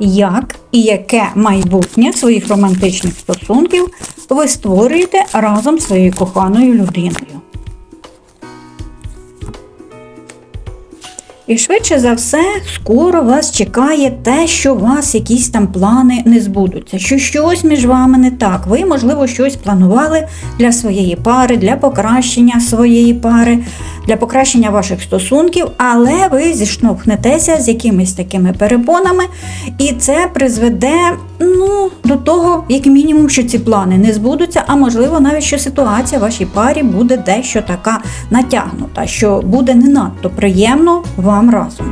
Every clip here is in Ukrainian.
як і яке майбутнє своїх романтичних стосунків ви створюєте разом з своєю коханою людиною. І швидше за все, скоро вас чекає те, що у вас якісь там плани не збудуться, що щось між вами не так. Ви, можливо, щось планували для своєї пари, для покращення своєї пари, для покращення ваших стосунків, але ви зіштовхнетеся з якимись такими перепонами, і це призведе ну, до того, як мінімум, що ці плани не збудуться, а можливо, навіть що ситуація в вашій парі буде дещо така натягнута, що буде не надто приємно вам разом.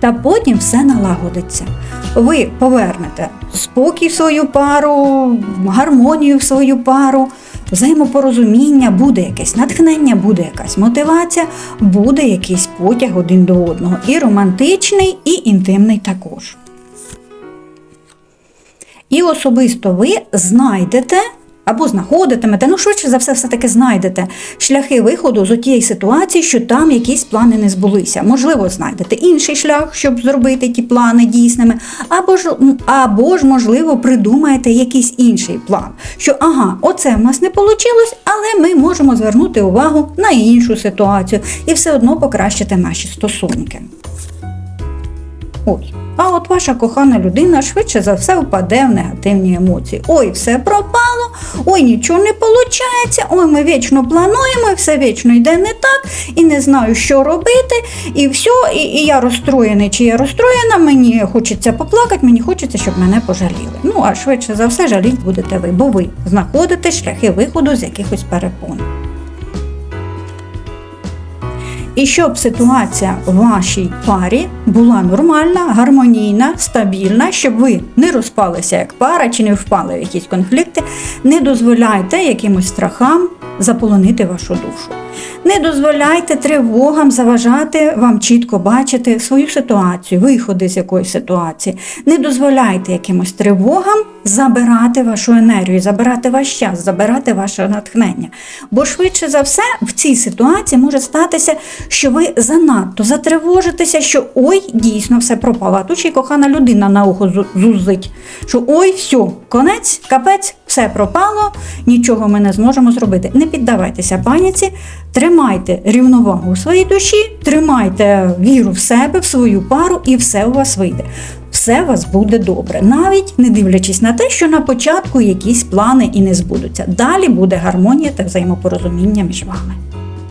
Та потім все налагодиться. Ви повернете спокій в свою пару, гармонію в свою пару, взаємопорозуміння, буде якесь натхнення, буде якась мотивація, буде якийсь потяг один до одного. І романтичний, і інтимний також. І особисто ви знайдете або знаходитимете, ну швидше за все, все-таки знайдете шляхи виходу з тієї ситуації, що там якісь плани не збулися. Можливо, знайдете інший шлях, щоб зробити ті плани дійсними, або ж, або ж можливо, придумаєте якийсь інший план. Що ага, оце в нас не вийшло, але ми можемо звернути увагу на іншу ситуацію і все одно покращити наші стосунки. Ось. А от ваша кохана людина швидше за все впаде в негативні емоції. Ой, все пропало, ой, нічого не виходить, ой, ми вічно плануємо, і все вічно йде не так, і не знаю, що робити, і все, і, і я розстроєний, чи я розстроєна, мені хочеться поплакати, мені хочеться, щоб мене пожаліли. Ну, а швидше за все жаліть будете ви, бо ви знаходите шляхи виходу з якихось перепон. І щоб ситуація в вашій парі була нормальна, гармонійна, стабільна, щоб ви не розпалися як пара чи не впали в якісь конфлікти, не дозволяйте якимось страхам заполонити вашу душу. Не дозволяйте тривогам заважати вам чітко бачити свою ситуацію, виходи з якоїсь ситуації. Не дозволяйте якимось тривогам забирати вашу енергію, забирати ваш час, забирати ваше натхнення. Бо швидше за все в цій ситуації може статися, що ви занадто затривожитеся, що ой, дійсно все пропало. А тут ще й кохана людина на ухо зузить, що ой, все, конець, капець, все пропало, нічого ми не зможемо зробити. Не піддавайтеся паніці, тримайте рівновагу у своїй душі, тримайте віру в себе, в свою пару, і все у вас вийде. Все у вас буде добре, навіть не дивлячись на те, що на початку якісь плани і не збудуться. Далі буде гармонія та взаємопорозуміння між вами.